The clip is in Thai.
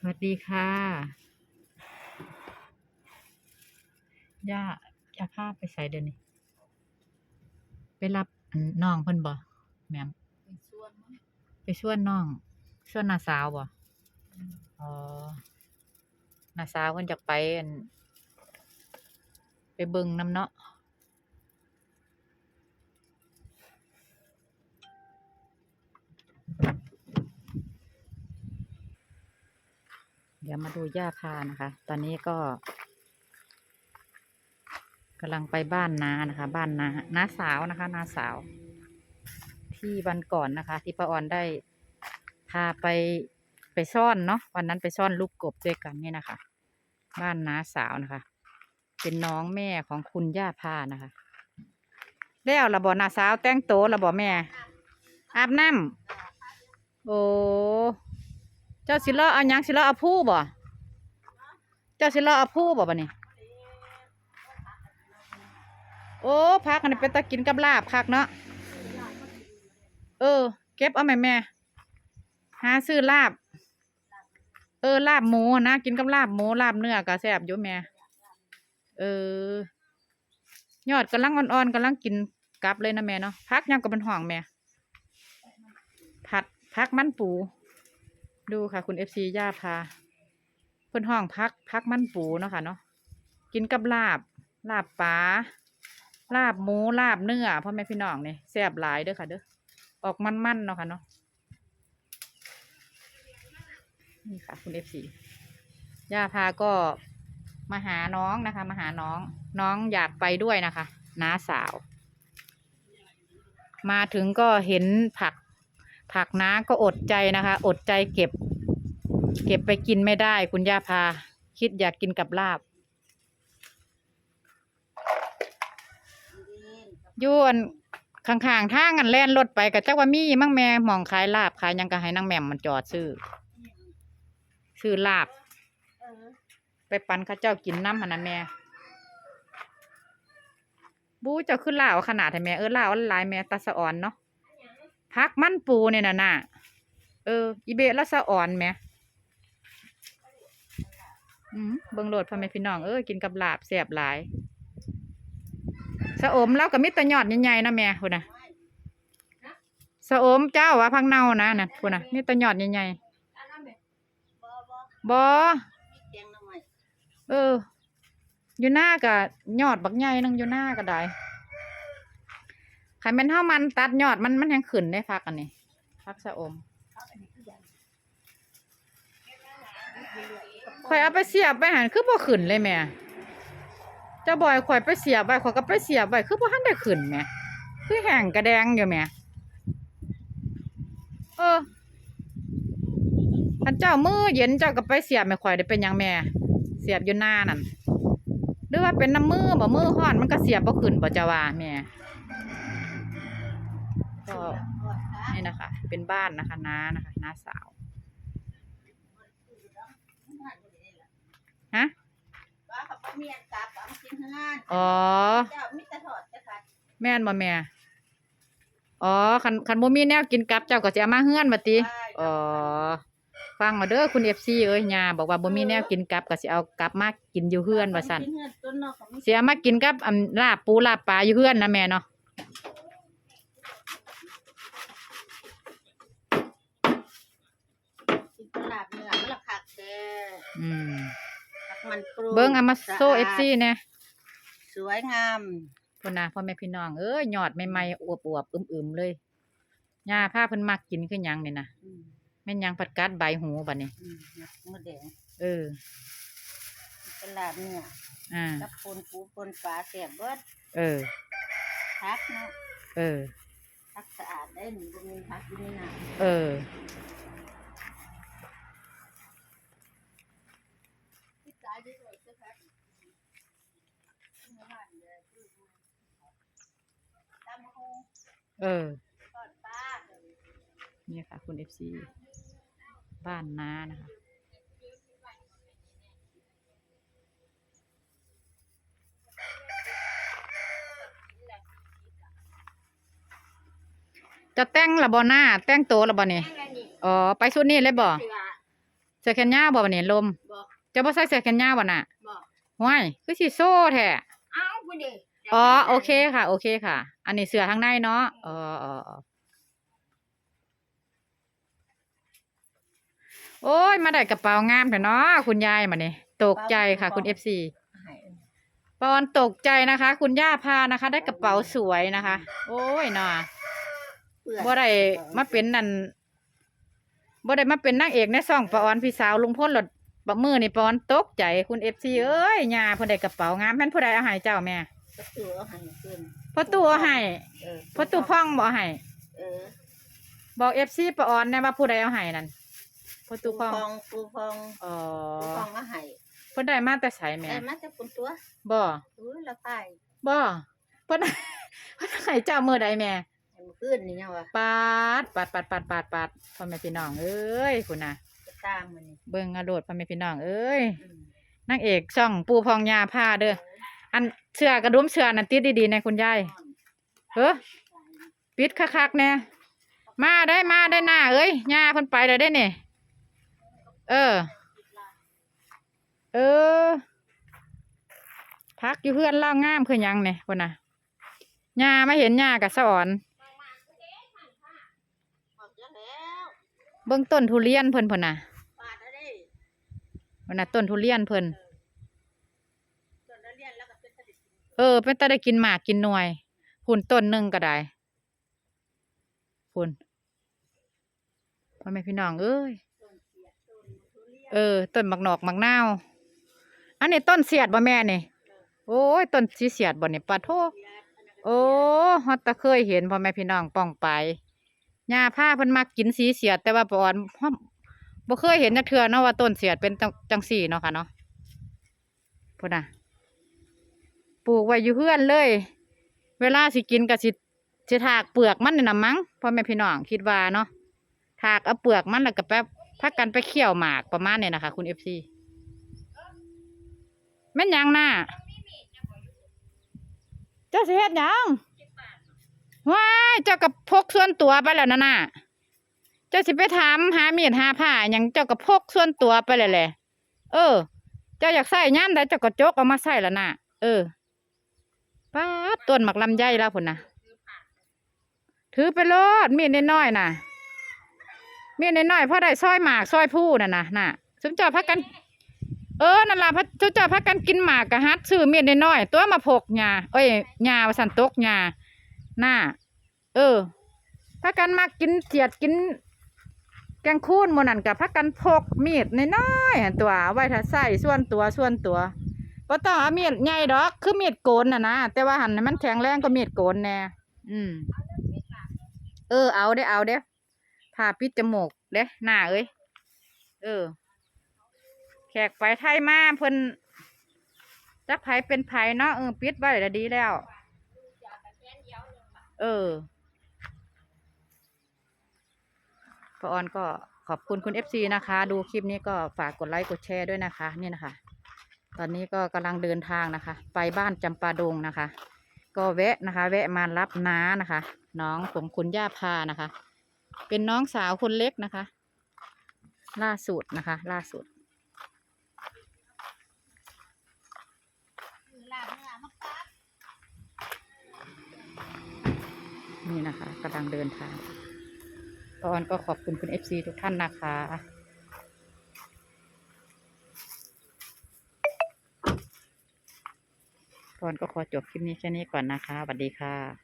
สวัสดีค่ะย่าย่าพาไปใส่เดี๋ยวนี้ ไปรับอันน้องเพิ่นบ่แม่มเป็นส่วนมั้งไปชวนน้องชวนน้าสาวบ่อ๋อน้าสาวเพิ่นจะไปอันไปเบิ่งนำเนาะ ดี๋ยวมาดูย่าพานะคะ ตอนนี้ก็กำลังไปบ้านนานะคะ บ้านนาน้าสาวนะคะน้าสาว ที่วันก่อนนะคะ ที่ป้าออนได้พาไปไปซ่อนเนาะวันนั้นไปซ่อนลูกกบด้วยกันเนี่ยนะคะ บ้านน้าสาวนะคะ เป็นน้องแม่ของคุณย่าพานะคะ แล้วระบอน้าสาวแต่งโตระบอแม่ อาบน้ำโอ้ เจ้าสิเลาะเอาหยังสิเลาะเอาผู้บ่เจ้าสิเลาะเอาผู้บ่บัดนี้โอ้พักอันนี้เป็นตะกินกับลาบคักเนาะเออ เก็บเอาแม่แม่หาซื้อลาบ เออลาบหมูนะกินกับลาบหมูลาบเนื้อก็แซ่บอยู่แม่เออยอดกำลังอ่อนๆกำลังกินกลับเลยนะแม่เนาะพักยังก็เป็นห่วงแม่ผัดพักมันปู ดูค่ะ คุณเอฟซีย่าพาเพิ่นห้องพักพักมันปูเนาะค่ะเนาะกินกับลาบ ลาบปลาลาบหมูลาบเนื้อพ่อแม่พี่น้องเนี่ยแซ่บหลายเด้อค่ะเด้อออกมันๆเนาะค่ะเนาะนี่ค่ะ คุณเอฟซีย่าพาก็มาหาน้องนะคะ มาหาน้อง น้องอยากไปด้วยนะคะน้าสาว มาถึงก็เห็นผัก ผักน้าก็อดใจนะคะ อดใจเก็บ เก็บไปกินไม่ได้ คุณย่าพา คิดอยากกินกับลาบยวนข้างๆทางกันแล่นรถไปกับจักว่ามีมั่งแม่หมองขายลาบขายยังก็ให้นางแหม่มมันจอดซื้อซื้อลาบไปปันข้าเจ้ากินน้ำหันนะแม่บู้เจ้าขึ้นลาวขนาดไหนแม่เออลาวหลายแม่ตาสะอ่อนเนาะ พักมันปูเนี่ยน่ะน่ะเอออีเบะแล้วสะอ่อนแหม่อืมเบิ่งโหลดพ่อแม่พี่น้องเออกินกับลาบแซ่บหลายสะอมแล้วก็มีแตะยอดใหญ่ๆนะแม่พุ่นน่ะสะอมเจ้าว่าพังเน่านะน่ะพุ่นน่ะมีแตะยอดใหญ่ๆบ่บ่บ่มีแกงหน่อเออ อยู่หน้าก็ยอดบักใหญ่นึงอยู่หน้าก็ได้ ขันเป็นเท่ามันตัดยอดมันมันยังขึ้นได้พักอันนี้พักสะอมข่อยเอาไปเสียบไปหันคือบ่ขึ้นเลยแม่เจ้าบอยข่อยไปเสียบไว้ข่อยก็ไปเสียบไว้คือบ่ทันได้ขึ้นแม่คือแห้งกระแดงอยู่แม่เออท่านเจ้ามือเย็นเจ้าก็ไปเสียบไม่ข่อยได้เป็นยังแม่ เสียบอยู่หน้านั่นหรือว่าเป็นน้ำมือบ่มือฮ้อนมันก็เสียบบ่ขึ้นบ่จะว่าแม่ก็ นี่นะคะ เป็นบ้านนะคะน้านะคะน้าสาวฮะว่าเขาบ่มีอันกลับเอามากินข้างงานอ๋อเจ้ามีแต่ทอดแต่ขาดแม่นบ่แม่อ๋อคันคันบ่มีแนวกินกลับเจ้าก็สิเอามาเฮือนบัดติอ๋อฟังเอาเด้อคุณ FC เอ้ยย่าบอกว่าบ่มีแนวกินกลับก็สิเอากลับมากินอยู่เฮือนว่าซั่นกินเฮือนต้นเนาะเขามีสิเอามากินกับอันลาบปูลาบปลาอยู่เฮือนนะแม่เนาะ กินต ลาดเนื้อมันละคักแท้อืมผักมันปรุงเบิ่งเอามาโซ่สะอาด FC แหน่สวยงามพุ่นน่ะพ่อแม่พี่น้องเอ้ยยอดใหม่ๆอวบๆอึมๆเลยย่าพาเพิ่นมักกินคือหยังนี่นะอืมแม่นหยังผัดกัดใบหูบัดนี้ อืมหมดแดงเออตลาดเนื้ออ่า กับปนปูปนปลาแซ่บเบิดเออ พักเนาะเออ พักสะอาดได้หนึ่งบ่มีพักอยู่ในน้ำ เออ เลยเจ้าค่ะตามเออ นี่ค่ะ คุณเอฟซีบ้านน้านะคะ จะแต่งละบ่หน้า แต่งโตวละบ่นี่อ๋อ ไปชุดนี้เลยบ่เสื้อแขนยาวบ่บัดนี้ลม จะบ่ใส่เสื้อแขนยาวบ่น่ะบอกห้วยคือสิโซ่แท้เอ้าพุ่นดิอ๋อโอเคค่ะ โอเคค่ะ อันนี้เสื้อข้างในเนาะอ๋ออ๋ออ๋อโอ้ย มาได้กระเป๋างามแต่เนาะคุณยายมาเนี่ยตกใจค่ะ คุณเอฟซีให้ปอนตกใจนะคะ คุณย่าพานะคะ ได้กระเป๋าสวยนะคะ โอ้ยเนาะเปื่อยบ่ได้มาเป็นนั่นบ่ได้มาเป็นนางเอกในซ่องปาออนพี่สาวลุงพ่นหลด บะมือนี่ปอนตกใจคุณเอฟซีเอ้ยย่าเพิ่นได้กระเป๋างามแม่นผู้ใดเอาให้เจ้าแม่ก็ตัวหันขึ้นพ่อตู่เอาให้เออพ่อตู่พ่องบ่เอาให้เออบอกเอฟซีปาออนแน่ว่าผู้ใดเอาให้นั่นพ่อตูตู่พพ่อองงตูพองอ๋อตูพองมาให้เพิ่นได้มาแต่ไสแม่แต่มาแต่คนตัวบ่อุ้ยละไปบ่เพิ่นเพิ่นให้เจ้ามื้อใดแม่ให้มันขึ้นนี่ยังวะปาดปาดปาดปาดปาดปาดพ่อแม่พี่น้องเอ้ยคุณน่ะจะ ตามมันนี่เบิ่งอาโลดพ่อแม่พี่น้องเอ้ยอืมนางเอกช่องปูพองยาผ้าเด้ออันเชือกระดุมเชือนั่นติดดีๆนะคุณยายเฮ้อปิดคักๆแน่มาได้มาได้หน้าเอ้ยยาเพิ่นไปแล้วได้นี่เออ เออ พักอยู่เพื่อนเล่างามคือหยังเนี่ยคนน่ะยามาเห็นยากับสะอ่อน ออกแล้วแล้ว เบิ่งต้นทุเรียนเพิ่นเพิ่นน่ะปาดแล้วดิวันน่ะต้นทุเรียนเพิ่นส่วนนักเรียนแล้วก็เป็นผลิตเออ เป็นตาได้กินหมากกินหน่วยหุ่นต้นหนึ่งก็ได้หุ่นพ่อแม่พี่น้องเอ้ยต้นเสียต้นทุเรียนเออต้นมักนอกมักนาวอันนี้ต้นเสียดบ่แม่นี่โอ้ยต้นสีเสียดบ่นี่ปะโทเสียดอันนั้นก็โอ้ฮอดตะเคยเห็นพ่อแม่พี่น้องป้องไป หญ้าผ้าเพิ่นมักกินสีเสียด แต่ว่าปอนบ่บ่เคยเห็นจักเทื่อเนาะว่าต้นเสียดเป็นจังจังสี่เนาะค่ะเนาะพุ่นน่ะปลูกไว้อยู่เฮือนเลย เวลาสิกินก็สิสิถากเปลือกมันนี่นะมั้งพ่อแม่พี่น้องคิดว่าเนาะถากเอาเปลือกมันแล้วก็แป๊บพักกันไปเคี่ยวหมากประมาณเนี้นะคะ คุณ FC แม่นยังหน่ะเจ้าสิเฮ็ดยัง ว้าเจ้ากับพกส่วนตัวไปแล้วนะน่ะเจ้าสิไปถามหามีดหาผ้าหยังเจ้ากับพกส่วนตัวไปเลยแหละเออ เจ้าอยากใส่ย่ามใดเจ้าก็จกเอามาใส่แล้วน่ะ เออป้าต้นหมักลำไยแล้วพุ่นนะถือไปโลดมีดน้อยๆน่ะมีดน้อยๆพอได้ซอยหมากซอยผู้น่ะนะน่ะสมเจ้าพักกัน เออนั่นล่ะพระเจ้าเจ้าพักกันกินหมากกะฮัดซื้อมีดน้อยๆตัวมาพกหญ้าเอ้ยหญ้าว่าสันตกหญ้า หน้า เออพักกันมากินเจียดกิน แกงคูนหมนันกับพักกันพกมีดน้อยๆตัวไว้ถ้าใส่ส่วนตัวส่วนตัวบ่ต้องเอามีดใหญ่ดอก คือมีดโกนน่ะนะแต่ว่าหันให้มันแข็งแรงก็มีดโกนแน่อืม เออ เอาเด้เอาเด้ผ่าปิดจมูกเด้หน้าเอ้ยเออ แขกไปไทยมาเพิ่นจักไผเป็นไผเนาะเออปิดไว้แล้วดีแล้ว เออปออนก็ขอบคุณคุณเอฟซีนะคะ ดูคลิปนี้ก็ฝากกดไลค์กดแชร์ด้วยนะคะ นี่นะคะ ตอนนี้ก็กำลังเดินทางนะคะ ไปบ้านจำปาดงนะคะ ก็แวะนะคะ แวะมารับน้านะคะ น้องผมคุณย่าพานะคะ เป็นน้องสาวคนเล็กนะคะ ล่าสุดนะคะ ล่าสุด ลาบเนื้อมาปาด นี่นะคะกำลังเดินทางตอนก็ขอบคุณคุณเอฟซีทุกท่านนะคะตอนก็ขอจบคลิปนี้แค่นี้ก่อนนะคะสวัสดีค่ะ